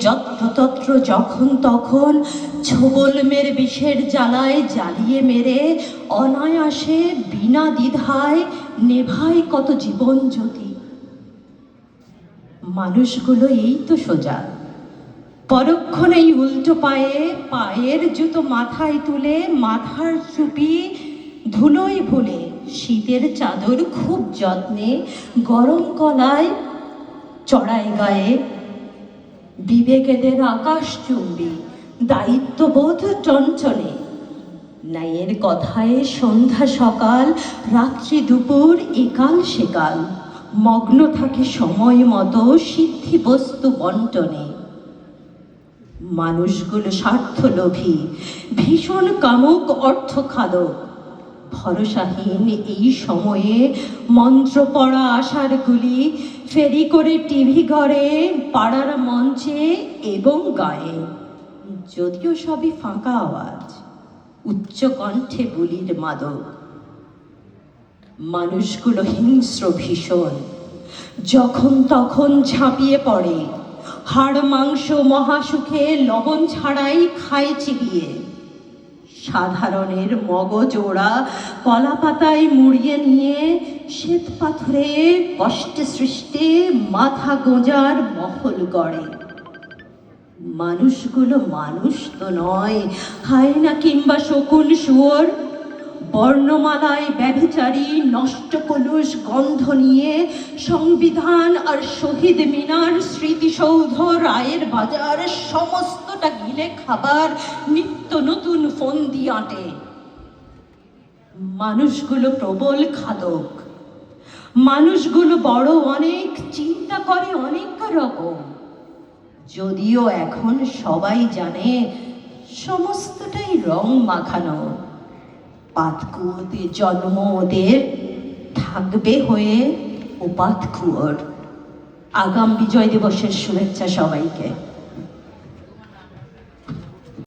যত্রতত্র যখন তখন ছোবল মেরে বিষের জ্বালায় জ্বালিয়ে মেরে, অনায়াসে বিনা দ্বিধায় নেভায় কত জীবন জ্যোতি মানুষগুলো এই তো সোজা। পরক্ষণেই উল্টো পায়ে, পায়ের জুতো মাথায় তুলে, মাথার চুপি ধুলোয় ভুলে, শীতের চাদর খুব যত্নে গরম কলায় চড়াই গায়ে। বিবেকেদের আকাশ চুম্বি দায়িত্ববোধ চঞ্চলে। ন্যায়ের কথায় সন্ধ্যা সকাল, রাত্রি দুপুর একাল সেকাল। মগ্ন থাকে সময় মতো সিদ্ধি বস্তু বন্টনে মানুষগুলো স্বার্থলোভী, ভীষণ কামুক অর্থ খাদক ভরসাহীন এই সময়ে মন্ত্র পড়া আশারগুলি ফেরি করে টিভি ঘরে, পাড়ার মঞ্চে এবং গায়ে। যদিও সবই ফাঁকা আওয়াজ, উচ্চ কণ্ঠে বুলির মাদক। মানুষগুলো হিংস্র ভীষণ। যখন তখন ঝাঁপিয়ে পড়ে। হাড়, মাংস, মহাসুখে লবণ ছাড়াই খায় চিবিয়ে। সাধারণের মগজোড়া কলা পাতায় মুড়িয়ে নিয়ে শ্বেত পাথরে কষ্টে সৃষ্টে মাথা গোঁজার মহল গড়ে। মানুষগুলো মানুষ তো নয় হায়না কিংবা শকুন শুয়োর। বর্ণমালায় ব্যভিচারী নষ্ট কলুষ গন্ধ নিয়ে সংবিধান আর শহীদ মিনার স্মৃতিসৌধ, রায়ের বাজার, সমস্তটা গিলে খাবার নিত্য নতুন ফন্দি আঁটে। মানুষগুলো প্রবল খাদক। মানুষগুলো বড় অনেক, চিন্তা করে অনেক রকম। যদিও এখন সবাই জানে, সমস্তটাই রং মাখানো। পাতকুয়োতে জন্ম ওদের থাকবে হয়ে ও পাতকুয়োর আগাম বিজয় দিবসের শুভেচ্ছা সবাইকে।